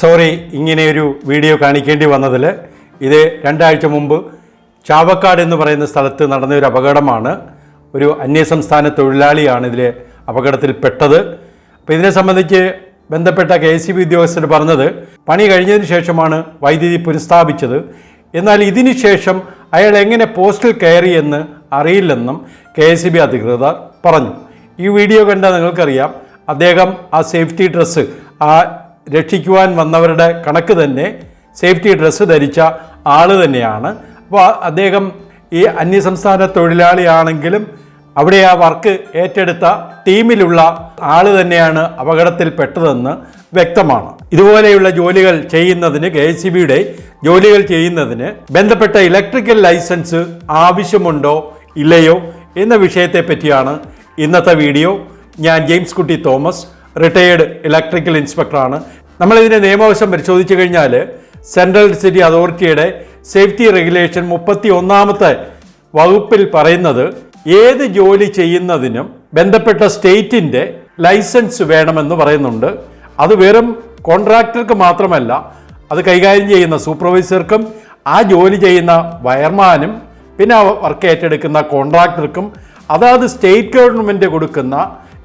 Sorry ഇങ്ങനെ ഒരു video കാണിക്കേണ്ടി വന്നതിൽ ഇത് രണ്ടാഴ്ച മുമ്പ് ചാവക്കാട് എന്ന് പറയുന്ന സ്ഥലത്ത് നടന്ന ഒരു അപകടമാണ്. ഒരു അന്യസംസ്ഥാന തൊഴിലാളിയാണ് ഇതിൽ അപകടത്തിൽപ്പെട്ടത് അപ്പോൾ ഇതിനെ സംബന്ധിച്ച് ബന്ധപ്പെട്ട കെ എസ് ബി ഉദ്യോഗസ്ഥർ പറഞ്ഞത് പണി കഴിഞ്ഞതിന് ശേഷമാണ് വൈദ്യുതി പുനഃസ്ഥാപിച്ചത്. എന്നാൽ ഇതിനു ശേഷം അയാൾ എങ്ങനെ പോസ്റ്റിൽ കയറി എന്ന് അറിയില്ലെന്നും കെ എസ് ബി അധികൃതർ പറഞ്ഞു. ഈ വീഡിയോ കണ്ടാൽ നിങ്ങൾക്കറിയാം അദ്ദേഹം ആ സേഫ്റ്റി ഡ്രസ്സ് ആ രക്ഷിക്കുവാൻ വന്നവരുടെ കണക്ക് തന്നെ സേഫ്റ്റി ഡ്രസ്സ് ധരിച്ച ആൾ തന്നെയാണ്. അപ്പോൾ അദ്ദേഹം ഈ അന്യസംസ്ഥാന തൊഴിലാളിയാണെങ്കിലും അവിടെ ആ വർക്ക് ഏറ്റെടുത്ത ടീമിലുള്ള ആൾ തന്നെയാണ് അപകടത്തിൽപ്പെട്ടതെന്ന് വ്യക്തമാണ്. ഇതുപോലെയുള്ള ജോലികൾ ചെയ്യുന്നതിന് കെ എസ് സി ബിയുടെ ജോലികൾ ചെയ്യുന്നതിന് ബന്ധപ്പെട്ട ഇലക്ട്രിക്കൽ ലൈസൻസ് ആവശ്യമുണ്ടോ ഇല്ലയോ എന്ന വിഷയത്തെ പറ്റിയാണ് ഇന്നത്തെ വീഡിയോ. ഞാൻ James Kutty Thomas retired electrical ഇൻസ്പെക്ടറാണ് നമ്മളിതിന്റെ നിയമവശം പരിശോധിച്ചു കഴിഞ്ഞാൽ സെൻട്രൽ സിറ്റി അതോറിറ്റിയുടെ സേഫ്റ്റി റെഗുലേഷൻ മുപ്പത്തി ഒന്നാമത്തെ വകുപ്പിൽ പറയുന്നത് ഏത് ജോലി ചെയ്യുന്നതിനും ബന്ധപ്പെട്ട സ്റ്റേറ്റിന്റെ ലൈസൻസ് വേണമെന്ന് പറയുന്നുണ്ട്. അത് വെറും കോൺട്രാക്ടർക്ക് മാത്രമല്ല അത് കൈകാര്യം ചെയ്യുന്ന സൂപ്പർവൈസർക്കും ആ ജോലി ചെയ്യുന്ന വയർമാനും പിന്നെ വർക്ക് ഏറ്റെടുക്കുന്ന കോൺട്രാക്ടർക്കും അതാത് സ്റ്റേറ്റ് ഗവൺമെന്റ് കൊടുക്കുന്ന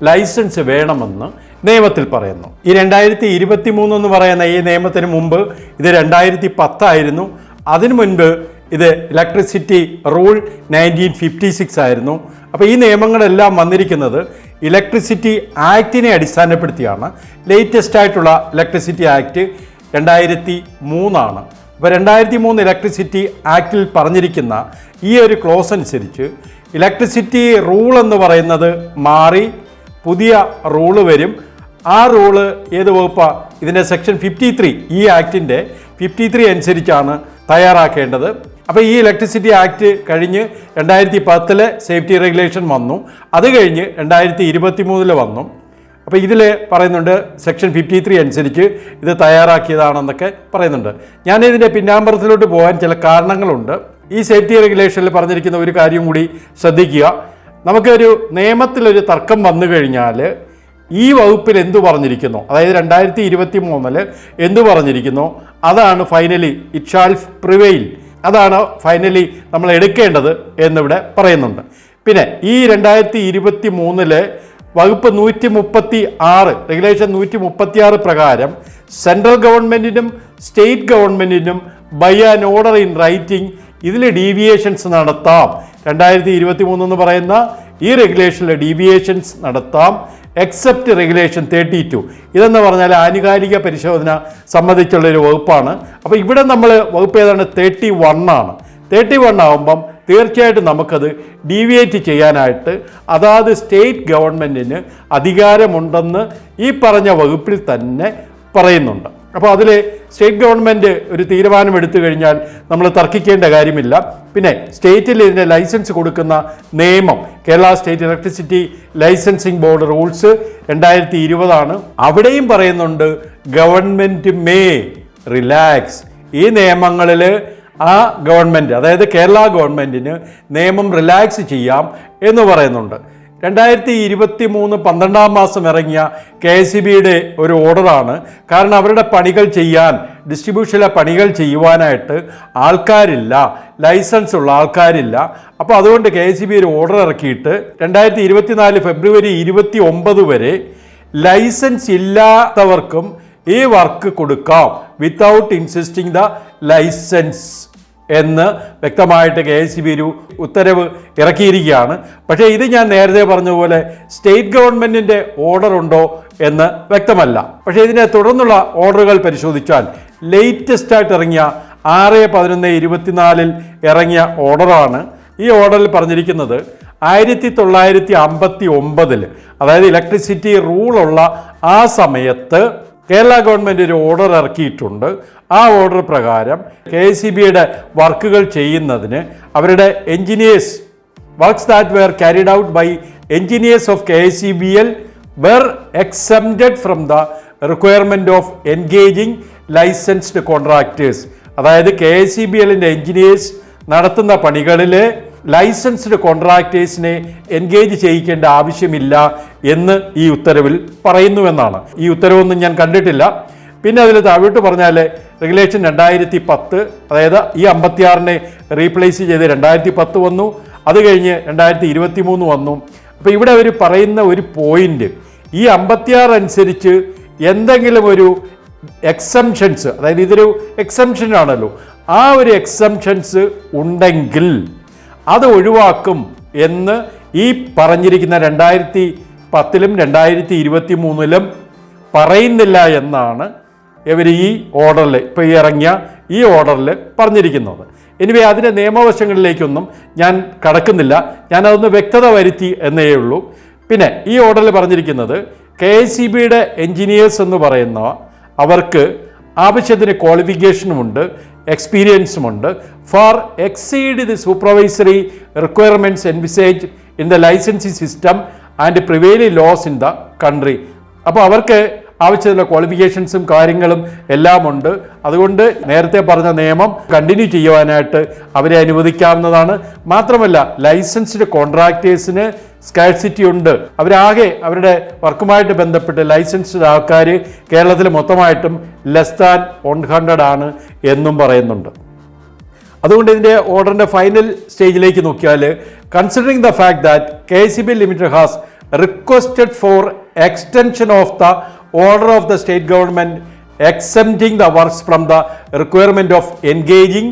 ലൈസൻസ് വേണമെന്ന് നിയമത്തിൽ പറയുന്നു. ഈ രണ്ടായിരത്തി ഇരുപത്തി മൂന്ന് എന്ന് പറയുന്ന ഈ നിയമത്തിന് മുമ്പ് ഇത് രണ്ടായിരത്തി പത്തായിരുന്നു അതിനു മുൻപ് ഇത് electricity rule nineteen fifty six ആയിരുന്നു. അപ്പോൾ ഈ നിയമങ്ങളെല്ലാം വന്നിരിക്കുന്നത് ഇലക്ട്രിസിറ്റി ആക്റ്റിനെ അടിസ്ഥാനപ്പെടുത്തിയാണ്. ലേറ്റസ്റ്റ് ആയിട്ടുള്ള ഇലക്ട്രിസിറ്റി ആക്ട് രണ്ടായിരത്തി മൂന്നാണ് അപ്പോൾ രണ്ടായിരത്തി മൂന്ന് ഇലക്ട്രിസിറ്റി ആക്റ്റിൽ പറഞ്ഞിരിക്കുന്ന ഈ ഒരു ക്ലോസ് അനുസരിച്ച് ഇലക്ട്രിസിറ്റി റൂൾ എന്ന് പറയുന്നത് മാറി പുതിയ റൂൾ വരും. ആ റൂൾ ഏത് വകുപ്പാണ് ഇതിന്റെ സെക്ഷൻ ഫിഫ്റ്റി ത്രീ ഈ ആക്ടിന്റെ ഫിഫ്റ്റി ത്രീ അനുസരിച്ചാണ് തയ്യാറാക്കേണ്ടത്. അപ്പോൾ ഈ ഇലക്ട്രിസിറ്റി ആക്ട് കഴിഞ്ഞ് രണ്ടായിരത്തി പത്തിലെ സേഫ്റ്റി റെഗുലേഷൻ വന്നു. അത് കഴിഞ്ഞ് രണ്ടായിരത്തി ഇരുപത്തി മൂന്നിൽ വന്നു. അപ്പോൾ ഇതിൽ പറയുന്നുണ്ട് സെക്ഷൻ ഫിഫ്റ്റി ത്രീ അനുസരിച്ച് ഇത് തയ്യാറാക്കിയതാണെന്നൊക്കെ പറയുന്നുണ്ട്. ഞാൻ ഇതിന്റെ പിന്നാമ്പറത്തിലോട്ട് പോകാൻ ചില കാരണങ്ങളുണ്ട്. ഈ സേഫ്റ്റി റെഗുലേഷനിൽ പറഞ്ഞിരിക്കുന്ന ഒരു കാര്യം കൂടി ശ്രദ്ധിക്കുക. നമുക്കൊരു നിയമത്തിലൊരു തർക്കം വന്നു കഴിഞ്ഞാൽ ഈ വകുപ്പിൽ എന്തു പറഞ്ഞിരിക്കുന്നു? അതായത് രണ്ടായിരത്തി ഇരുപത്തി മൂന്നിൽ എന്തു പറഞ്ഞിരിക്കുന്നു? അതാണ് ഫൈനലി ഇറ്റ് ഷാൽ പ്രിവെയിൽ. അതാണ് ഫൈനലി നമ്മൾ എടുക്കേണ്ടത് എന്നിവിടെ പറയുന്നുണ്ട്. പിന്നെ ഈ രണ്ടായിരത്തി ഇരുപത്തി മൂന്നിൽ വകുപ്പ് നൂറ്റി മുപ്പത്തി ആറ് റെഗുലേഷൻ നൂറ്റി മുപ്പത്തി ആറ് പ്രകാരം സെൻട്രൽ ഗവൺമെന്റിനും സ്റ്റേറ്റ് ഗവൺമെന്റിനും by an order in writing ഇതിൽ ഡീവിയേഷൻസ് നടത്താം. രണ്ടായിരത്തി ഇരുപത്തി മൂന്ന് എന്ന് പറയുന്ന ഈ റെഗുലേഷനിലെ ഡീവിയേഷൻസ് നടത്താം. എക്സെപ്റ്റ് റെഗുലേഷൻ തേർട്ടി ടു ഇതെന്ന് പറഞ്ഞാൽ ആനുകാലിക പരിശോധന സംബന്ധിച്ചുള്ളൊരു വകുപ്പാണ്. അപ്പോൾ ഇവിടെ നമ്മൾ വകുപ്പ് ഏതാണ്? തേർട്ടി വൺ ആണ്. തേർട്ടി വൺ ആകുമ്പം തീർച്ചയായിട്ടും നമുക്കത് ഡീവിയേറ്റ് ചെയ്യാനായിട്ട് അതാത് സ്റ്റേറ്റ് ഗവൺമെന്റിന് അധികാരമുണ്ടെന്ന് ഈ പറഞ്ഞ വകുപ്പിൽ തന്നെ പറയുന്നുണ്ട്. അപ്പോൾ അതിൽ സ്റ്റേറ്റ് ഗവൺമെന്റ് ഒരു തീരുമാനം എടുത്തു കഴിഞ്ഞാൽ നമ്മൾ തർക്കിക്കേണ്ട കാര്യമില്ല. പിന്നെ സ്റ്റേറ്റിൽ ഇതിന്റെ ലൈസൻസ് കൊടുക്കുന്ന നിയമം Kerala state electricity licensing board rules രണ്ടായിരത്തി ഇരുപതാണ് അവിടെയും പറയുന്നുണ്ട് ഗവൺമെന്റ് മേ റിലാക്സ്. ഈ നിയമങ്ങളിൽ ആ ഗവൺമെന്റ് അതായത് കേരള ഗവൺമെന്റിന് നിയമം റിലാക്സ് ചെയ്യാം എന്ന് പറയുന്നുണ്ട്. രണ്ടായിരത്തി ഇരുപത്തി മൂന്ന് പന്ത്രണ്ടാം മാസം ഇറങ്ങിയ കെ എസ് ബിയുടെ ഒരു ഓർഡറാണ്. കാരണം അവരുടെ പണികൾ ചെയ്യാൻ ഡിസ്ട്രിബ്യൂഷനിലെ പണികൾ ചെയ്യുവാനായിട്ട് ആൾക്കാരില്ല ലൈസൻസ് ഉള്ള ആൾക്കാരില്ല. അപ്പോൾ അതുകൊണ്ട് കെ എസ് ബി ഒരു ഓർഡർ ഇറക്കിയിട്ട് രണ്ടായിരത്തി ഇരുപത്തിനാല് ഫെബ്രുവരി ഇരുപത്തി ഒമ്പത് വരെ ലൈസൻസ് ഇല്ലാത്തവർക്കും ഈ വർക്ക് കൊടുക്കാം. വിത്തൗട്ട് ഇൻസിസ്റ്റിംഗ് ദ ലൈസൻസ് എന്ന് വ്യക്തമായിട്ട് കെ എസ് സി ബി ഒരു ഉത്തരവ് ഇറക്കിയിരിക്കുകയാണ്. പക്ഷേ ഇത് ഞാൻ നേരത്തെ പറഞ്ഞതുപോലെ പോലെ സ്റ്റേറ്റ് ഗവൺമെന്റിന്റെ ഓർഡർ ഉണ്ടോ എന്ന് വ്യക്തമല്ല. പക്ഷേ ഇതിനെ തുടർന്നുള്ള ഓർഡറുകൾ പരിശോധിച്ചാൽ ലേറ്റസ്റ്റ് ആയിട്ട് ഇറങ്ങിയ ആറ് പതിനൊന്ന് ഇരുപത്തിനാലിൽ ഇറങ്ങിയ ഓർഡറാണ്. ഈ ഓർഡറിൽ പറഞ്ഞിരിക്കുന്നത് ആയിരത്തി തൊള്ളായിരത്തി അമ്പത്തി ഒമ്പതിൽ അതായത് ഇലക്ട്രിസിറ്റി റൂളുള്ള ആ സമയത്ത് കേരള ഗവൺമെന്റ് ഒരു ഓർഡർ ഇറക്കിയിട്ടുണ്ട്. ആ ഓർഡർ പ്രകാരം കെ എസ് സി ബിയുടെ വർക്കുകൾ ചെയ്യുന്നതിന് അവരുടെ engineers works that were carried out by engineers of K S C B L were exempted from the requirement of engaging licensed contractors അതായത് കെ എസ് സി ബി എല്ലിന്റെ engineers നടത്തുന്ന പണികളിൽ licensed കോൺട്രാക്ടേഴ്സിനെ engage ചെയ്യിക്കേണ്ട ആവശ്യമില്ല എന്ന് ഈ ഉത്തരവിൽ പറയുന്നുവെന്നാണ്. ഈ ഉത്തരവൊന്നും ഞാൻ കണ്ടിട്ടില്ല. പിന്നെ അതിൽ താഴോട്ട് പറഞ്ഞാൽ റെഗുലേഷൻ രണ്ടായിരത്തി പത്ത് അതായത് ഈ അമ്പത്തിയാറിനെ റീപ്ലേസ് ചെയ്ത് രണ്ടായിരത്തി പത്ത് വന്നു. അത് കഴിഞ്ഞ് രണ്ടായിരത്തി ഇരുപത്തി മൂന്ന് വന്നു. അപ്പോൾ ഇവിടെ അവർ പറയുന്ന ഒരു പോയിന്റ് ഈ അമ്പത്തിയാറ് അനുസരിച്ച് എന്തെങ്കിലും ഒരു എക്സംഷൻസ് അതായത് ഇതൊരു എക്സംഷൻ ആണല്ലോ. ആ ഒരു എക്സംഷൻസ് ഉണ്ടെങ്കിൽ അത് ഒഴിവാക്കും എന്ന് ഈ പറഞ്ഞിരിക്കുന്ന രണ്ടായിരത്തി പത്തിലും രണ്ടായിരത്തി ഇരുപത്തി മൂന്നിലും പറയുന്നില്ല എന്നാണ് ഇവർ ഈ ഓർഡറിൽ ഇപ്പോൾ ഈ ഇറങ്ങിയ ഈ ഓർഡറിൽ പറഞ്ഞിരിക്കുന്നത്. എനിവേ അതിന്റെ നിയമവശങ്ങളിലേക്കൊന്നും ഞാൻ കടക്കുന്നില്ല. ഞാനതൊന്ന് വ്യക്തത വരുത്തി എന്നേ ഉള്ളൂ. പിന്നെ ഈ ഓർഡറിൽ പറഞ്ഞിരിക്കുന്നത് കെ എസ് സി ബിയുടെ എൻജിനീയേഴ്സ് എന്ന് പറയുന്ന അവർക്ക് ആവശ്യത്തിന് ക്വാളിഫിക്കേഷനുമുണ്ട് എക്സ്പീരിയൻസുമുണ്ട്. Far exceed the supervisory requirements envisage in the licensee system and prevailing laws in the country. അപ്പോൾ അവർക്ക് ആവശ്യമുള്ള ക്വാളിഫിക്കേഷൻസും കാര്യങ്ങളും എല്ലാം ഉണ്ട് അതുകൊണ്ട് നേരത്തെ പറഞ്ഞ നിയമം കണ്ടിന്യൂ ചെയ്യുവാനായിട്ട് അവരെ അനുവദിക്കാവുന്നതാണ്. മാത്രമല്ല ലൈസൻസ്ഡ് കോൺട്രാക്ടേഴ്സിന് സ്കാഴ്സിറ്റി ഉണ്ട്. അവരാകെ അവരുടെ വർക്കുമായിട്ട് ബന്ധപ്പെട്ട് ലൈസൻസ്ഡ് ആൾക്കാർ കേരളത്തിൽ മൊത്തമായിട്ടും ലെസ് ദാൻ വൺ ഹൺഡ്രഡ് ആണ് എന്നും പറയുന്നുണ്ട്. അതുകൊണ്ട് ഇതിന്റെ ഓർഡറിന്റെ ഫൈനൽ സ്റ്റേജിലേക്ക് നോക്കിയാൽ considering the fact that K C B limited has requested for extension of the order of the state government excepting the works from the requirement of engaging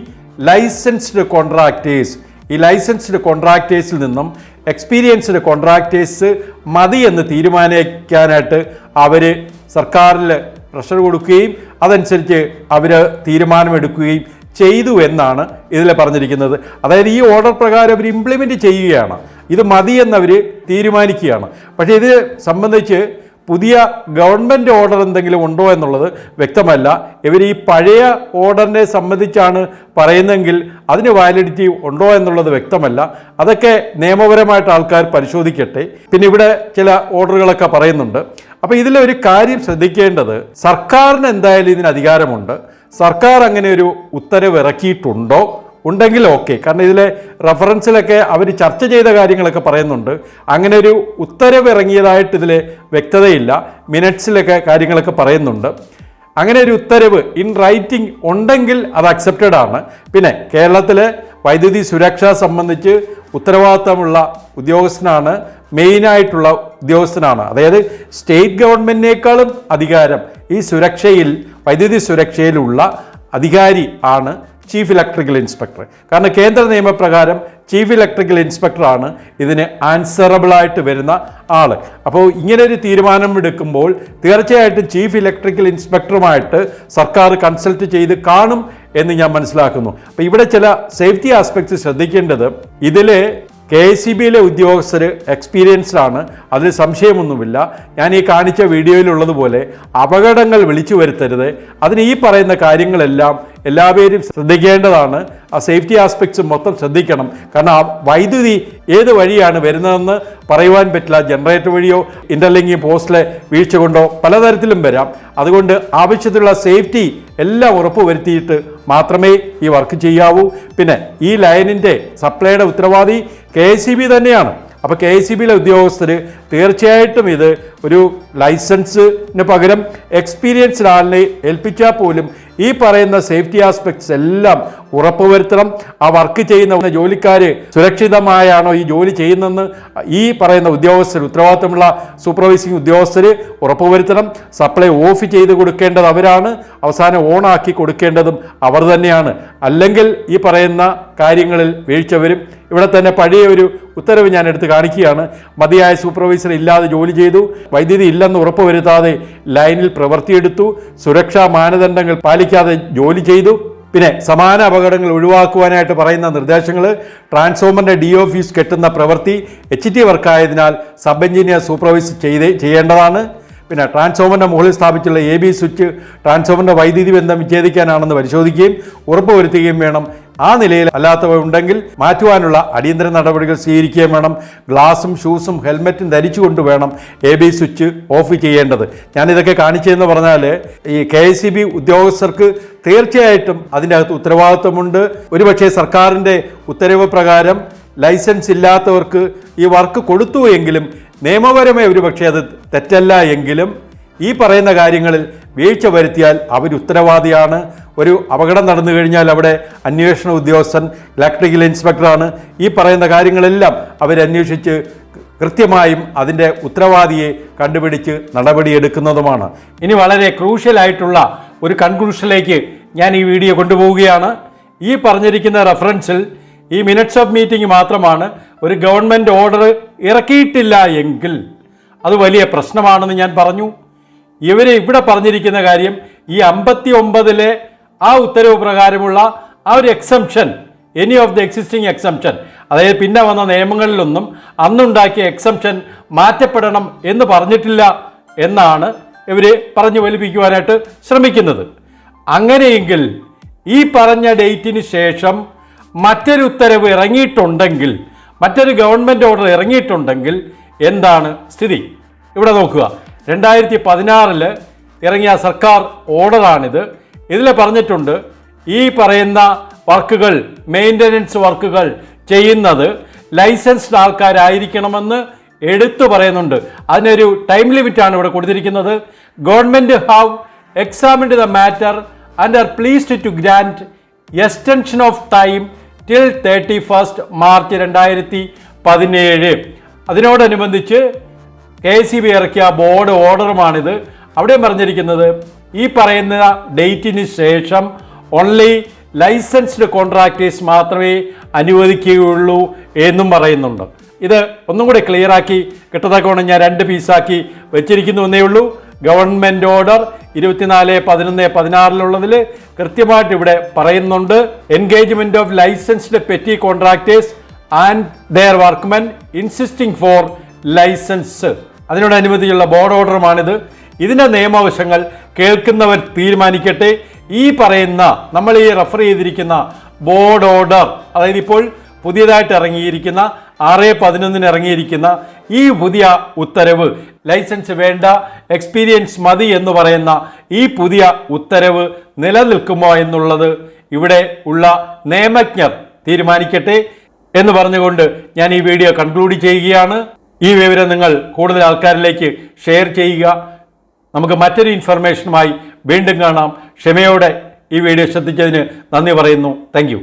licensed contractors ഈ licensed കോൺട്രാക്ടേഴ്സിൽ നിന്നും experienced contractors മതി എന്ന് തീരുമാനിക്കാനായിട്ട് അവർ സർക്കാരിൽ pressure കൊടുക്കുകയും അതനുസരിച്ച് അവർ തീരുമാനമെടുക്കുകയും ചെയ്തു എന്നാണ് ഇതിൽ പറഞ്ഞിരിക്കുന്നത്. അതായത് ഈ ഓർഡർ പ്രകാരം അവർ ഇംപ്ലിമെന്റ് ചെയ്യുകയാണ്. ഇത് മതി എന്നവർ തീരുമാനിക്കുകയാണ്. പക്ഷേ ഇത് സംബന്ധിച്ച് പുതിയ ഗവൺമെന്റ് ഓർഡർ എന്തെങ്കിലും ഉണ്ടോ എന്നുള്ളത് വ്യക്തമല്ല. ഇവർ ഈ പഴയ ഓർഡറിനെ സംബന്ധിച്ചാണ് പറയുന്നതെങ്കിൽ അതിന് വാലിഡിറ്റി ഉണ്ടോ എന്നുള്ളത് വ്യക്തമല്ല. അതൊക്കെ നിയമപരമായിട്ട് ആൾക്കാർ പരിശോധിക്കട്ടെ. പിന്നെ ഇവിടെ ചില ഓർഡറുകളൊക്കെ പറയുന്നുണ്ട്. അപ്പോൾ ഇതിലൊരു കാര്യം ശ്രദ്ധിക്കേണ്ടത് സർക്കാരിന് എന്തായാലും ഇതിന് അധികാരമുണ്ട്. സർക്കാർ അങ്ങനെ ഒരു ഉത്തരവ് ഇറക്കിയിട്ടുണ്ടോ? ഉണ്ടെങ്കിൽ ഓക്കെ കാരണം ഇതിലെ റഫറൻസിലൊക്കെ അവർ ചർച്ച ചെയ്ത കാര്യങ്ങളൊക്കെ പറയുന്നുണ്ട്. അങ്ങനെ ഒരു ഉത്തരവ് ഇറങ്ങിയതായിട്ട് ഇതിൽ വ്യക്തതയില്ല. മിനിറ്റ്സിലൊക്കെ കാര്യങ്ങളൊക്കെ പറയുന്നുണ്ട്. അങ്ങനെ ഒരു ഉത്തരവ് ഇൻ റൈറ്റിംഗ് ഉണ്ടെങ്കിൽ അത് അക്സെപ്റ്റഡ് ആണ്. പിന്നെ കേരളത്തിലെ വൈദ്യുതി സുരക്ഷ സംബന്ധിച്ച് ഉത്തരവാദിത്തമുള്ള ഉദ്യോഗസ്ഥനാണ് മെയിനായിട്ടുള്ള ഉദ്യോഗസ്ഥനാണ്. അതായത് സ്റ്റേറ്റ് ഗവൺമെന്റിനേക്കാളും അധികാരം ഈ സുരക്ഷയിൽ വൈദ്യുതി സുരക്ഷയിലുള്ള അധികാരി ആണ് ചീഫ് ഇലക്ട്രിക്കൽ ഇൻസ്പെക്ടർ. കാരണം കേന്ദ്ര നിയമപ്രകാരം ചീഫ് ഇലക്ട്രിക്കൽ ഇൻസ്പെക്ടറാണ് ഇതിന് ആൻസറബിളായിട്ട് വരുന്ന ആൾ അപ്പോൾ ഇങ്ങനെ ഒരു തീരുമാനം എടുക്കുമ്പോൾ തീർച്ചയായിട്ടും ചീഫ് ഇലക്ട്രിക്കൽ ഇൻസ്പെക്ടറുമായിട്ട് സർക്കാർ കൺസൾട്ട് ചെയ്ത് കാണും എന്ന് ഞാൻ മനസ്സിലാക്കുന്നു. അപ്പോൾ ഇവിടെ ചില സേഫ്റ്റി ആസ്പെക്ട്സ് ശ്രദ്ധിക്കേണ്ടത് ഇതിൽ കെ എസ് സി ബിയിലെ ഉദ്യോഗസ്ഥർ എക്സ്പീരിയൻസ്ഡ് ആണ് അതിൽ സംശയമൊന്നുമില്ല. ഞാൻ ഈ കാണിച്ച വീഡിയോയിലുള്ളതുപോലെ അപകടങ്ങൾ വിളിച്ചു വരുത്തരുത്. അതിന് ഈ പറയുന്ന കാര്യങ്ങളെല്ലാം എല്ലാവരും ശ്രദ്ധിക്കേണ്ടതാണ്. ആ സേഫ്റ്റി ആസ്പെക്ട്സ് മൊത്തം ശ്രദ്ധിക്കണം. കാരണം ആ വൈദ്യുതി ഏത് വഴിയാണ് വരുന്നതെന്ന് പറയുവാൻ പറ്റില്ല. ജനറേറ്റർ വഴിയോ ഇന്റർലിങ്കിങ് പോസ്റ്റിലെ വീഴ്ച കൊണ്ടോ പലതരത്തിലും വരാം. അതുകൊണ്ട് ആവശ്യത്തിലുള്ള സേഫ്റ്റി എല്ലാം ഉറപ്പുവരുത്തിയിട്ട് മാത്രമേ ഈ വർക്ക് ചെയ്യാവൂ. പിന്നെ ഈ ലൈനിന്റെ സപ്ലൈയുടെ ഉത്തരവാദി കെ തന്നെയാണ്. അപ്പോൾ കെ സി ബിയിലെ ഉദ്യോഗസ്ഥർ തീർച്ചയായിട്ടും ഇത് ഒരു ലൈസൻസിന് പകരം എക്സ്പീരിയൻസ്ഡ് ആളിനെ ഏൽപ്പിച്ചാൽ പോലും ഈ പറയുന്ന സേഫ്റ്റി ആസ്പെക്ട്സ് എല്ലാം ഉറപ്പുവരുത്തണം. ആ വർക്ക് ചെയ്യുന്ന ജോലിക്കാർ സുരക്ഷിതമായാണോ ഈ ജോലി ചെയ്യുന്നതെന്ന് ഈ പറയുന്ന ഉദ്യോഗസ്ഥർ ഉത്തരവാദിത്തമുള്ള സൂപ്പർവൈസിംഗ് ഉദ്യോഗസ്ഥർ ഉറപ്പുവരുത്തണം. സപ്ലൈ ഓഫ് ചെയ്ത് കൊടുക്കേണ്ടത് അവരാണ്. അവസാനം ഓണാക്കി കൊടുക്കേണ്ടതും അവർ തന്നെയാണ്. അല്ലെങ്കിൽ ഈ പറയുന്ന കാര്യങ്ങളിൽ വീഴ്ച വരും. ഇവിടെ തന്നെ പഴയ ഒരു ഉത്തരവ് ഞാൻ എടുത്ത് കാണിക്കുകയാണ്. മതിയായ സൂപ്പർവൈസർ ഇല്ലാതെ ജോലി ചെയ്തു. വൈദ്യുതി ഇല്ലെന്ന് ഉറപ്പുവരുത്താതെ ലൈനിൽ പ്രവൃത്തിയെടുത്തു സുരക്ഷാ മാനദണ്ഡങ്ങൾ പാലിക്കാതെ ജോലി ചെയ്തു. പിന്നെ സമാന അപകടങ്ങൾ ഒഴിവാക്കുവാനായിട്ട് പറയുന്ന നിർദ്ദേശങ്ങൾ ട്രാൻസ്ഫോമറിന്റെ ഡി ഓഫീസ് കെട്ടുന്ന പ്രവൃത്തി എച്ച് ടി വർക്കായതിനാൽ സബ് എഞ്ചിനീയർ സൂപ്പർവൈസ് ചെയ്ത് ചെയ്യേണ്ടതാണ്. പിന്നെ ട്രാൻസ്ഫോമറിന്റെ മുകളിൽ സ്ഥാപിച്ചുള്ള എ ബി സ്വിച്ച് ട്രാൻസ്ഫോമറിന്റെ വൈദ്യുതി ബന്ധം വിച്ഛേദിക്കാനാണെന്ന് പരിശോധിക്കുകയും ഉറപ്പുവരുത്തുകയും വേണം ആ നിലയിൽ അല്ലാത്തവ ഉണ്ടെങ്കിൽ മാറ്റുവാനുള്ള അടിയന്തര നടപടികൾ സ്വീകരിക്കുകയും വേണം. ഗ്ലാസും ഷൂസും ഹെൽമെറ്റും ധരിച്ചുകൊണ്ട് വേണം എ ബി സ്വിച്ച് ഓഫ് ചെയ്യേണ്ടത്. ഞാനിതൊക്കെ കാണിച്ചതെന്ന് പറഞ്ഞാൽ ഈ കെ എസ് സി ബി ഉദ്യോഗസ്ഥർക്ക് തീർച്ചയായിട്ടും അതിന്റെ അകത്ത് ഉത്തരവാദിത്വമുണ്ട്. ഒരുപക്ഷെ സർക്കാരിന്റെ ഉത്തരവ് പ്രകാരം ലൈസൻസ് ഇല്ലാത്തവർക്ക് ഈ വർക്ക് കൊടുത്തു എങ്കിലും നിയമപരമായി ഒരുപക്ഷെ അത് തെറ്റല്ല എങ്കിലും ഈ പറയുന്ന കാര്യങ്ങളിൽ വീഴ്ച വരുത്തിയാൽ അവർ ഉത്തരവാദിയാണ്. ഒരു അപകടം നടന്നു കഴിഞ്ഞാൽ അവിടെ അന്വേഷണ ഉദ്യോഗസ്ഥൻ ഇലക്ട്രിക്കൽ ഇൻസ്പെക്ടറാണ് ഈ പറയുന്ന കാര്യങ്ങളെല്ലാം അവരന്വേഷിച്ച് കൃത്യമായും അതിന്റെ ഉത്തരവാദിയെ കണ്ടുപിടിച്ച് നടപടിയെടുക്കുന്നതുമാണ്. ഇനി വളരെ ക്രൂഷ്യലായിട്ടുള്ള ഒരു കൺക്ലൂഷനിലേക്ക് ഞാൻ ഈ വീഡിയോ കൊണ്ടുപോവുകയാണ്. ഈ പറഞ്ഞിരിക്കുന്ന റെഫറൻസിൽ ഈ മിനിറ്റ്സ് ഓഫ് മീറ്റിംഗ് മാത്രമാണ് ഒരു ഗവൺമെന്റ് ഓർഡർ ഇറക്കിയിട്ടില്ല എങ്കിൽ അത് വലിയ പ്രശ്നമാണെന്ന് ഞാൻ പറഞ്ഞു. ഇവർ ഇവിടെ പറഞ്ഞിരിക്കുന്ന കാര്യം ഈ അമ്പത്തി ഒമ്പതിലെ ആ ഉത്തരവ് പ്രകാരമുള്ള ആ ഒരു exemption any of the existing exemption അതായത് പിന്നെ വന്ന നിയമങ്ങളിലൊന്നും അന്നുണ്ടാക്കിയ എക്സംഷൻ മാറ്റപ്പെടണം എന്ന് പറഞ്ഞിട്ടില്ല എന്നാണ് ഇവർ പറഞ്ഞു വലിപ്പിക്കുവാനായിട്ട് ശ്രമിക്കുന്നത്. അങ്ങനെയെങ്കിൽ ഈ പറഞ്ഞ ഡേറ്റിന് ശേഷം മറ്റൊരു ഉത്തരവ് ഇറങ്ങിയിട്ടുണ്ടെങ്കിൽ മറ്റൊരു ഗവൺമെന്റ് ഓർഡർ ഇറങ്ങിയിട്ടുണ്ടെങ്കിൽ എന്താണ് സ്ഥിതി? ഇവിടെ നോക്കുക. രണ്ടായിരത്തി പതിനാറിൽ ഇറങ്ങിയ സർക്കാർ ഓർഡറാണിത്. ഇതിൽ പറഞ്ഞിട്ടുണ്ട് ഈ പറയുന്ന വർക്കുകൾ മെയിന്റനൻസ് വർക്കുകൾ ചെയ്യുന്നത് ലൈസൻസ്ഡ് ആൾക്കാരായിരിക്കണമെന്ന് എടുത്തു പറയുന്നുണ്ട്. അതിനൊരു ടൈം ലിമിറ്റാണ് ഇവിടെ കൊടുത്തിരിക്കുന്നത്. Government have examined the matter and are pleased to grand extension of time till thirty first March രണ്ടായിരത്തി പതിനേഴ് അതിനോടനുബന്ധിച്ച് കെ സി ബി ഇറക്കിയ ബോർഡ് ഓർഡറുമാണിത്. അവിടെ പറഞ്ഞിരിക്കുന്നത് ഈ പറയുന്ന ഡേറ്റിന് ശേഷം ഓൺലി ലൈസൻസ്ഡ് കോൺട്രാക്ടേഴ്സ് മാത്രമേ അനുവദിക്കുകയുള്ളൂ എന്നും പറയുന്നുണ്ട്. ഇത് ഒന്നും കൂടി ക്ലിയറാക്കി കിട്ടത്തക്കോണം ഞാൻ രണ്ട് പീസാക്കി വെച്ചിരിക്കുന്നു എന്നേ ഉള്ളൂ. ഗവൺമെന്റ് ഓർഡർ ഇരുപത്തിനാല് പതിനൊന്ന് പതിനാറിലുള്ളതിൽ കൃത്യമായിട്ട് ഇവിടെ പറയുന്നുണ്ട് engagement of licensed petty contractors and their workmen insisting for licence അതിനോടനുബന്ധിച്ചുള്ള board ഓർഡറുമാണിത് ഇതിന്റെ നിയമവശങ്ങൾ കേൾക്കുന്നവർ തീരുമാനിക്കട്ടെ. ഈ പറയുന്ന നമ്മൾ ഈ റെഫർ ചെയ്തിരിക്കുന്ന ബോർഡ് ഓർഡർ അതായത് ഇപ്പോൾ പുതിയതായിട്ട് ഇറങ്ങിയിരിക്കുന്ന ആറ് പതിനൊന്നിന് ഇറങ്ങിയിരിക്കുന്ന ഈ പുതിയ ഉത്തരവ് ലൈസൻസ് വേണ്ട എക്സ്പീരിയൻസ് മതി എന്ന് പറയുന്ന ഈ പുതിയ ഉത്തരവ് നിലനിൽക്കുമോ എന്നുള്ളത് ഇവിടെ ഉള്ള നിയമജ്ഞർ തീരുമാനിക്കട്ടെ എന്ന് പറഞ്ഞുകൊണ്ട് ഞാൻ ഈ വീഡിയോ കൺക്ലൂഡ് ചെയ്യുകയാണ്. ഈ വിവരം നിങ്ങൾ കൂടുതൽ ആൾക്കാരിലേക്ക് ഷെയർ ചെയ്യുക. നമുക്ക് മറ്റൊരു ഇൻഫർമേഷനുമായി വീണ്ടും കാണാം. ക്ഷമയോടെ ഈ വീഡിയോ ശ്രദ്ധിച്ചതിന് നന്ദി പറയുന്നു. താങ്ക്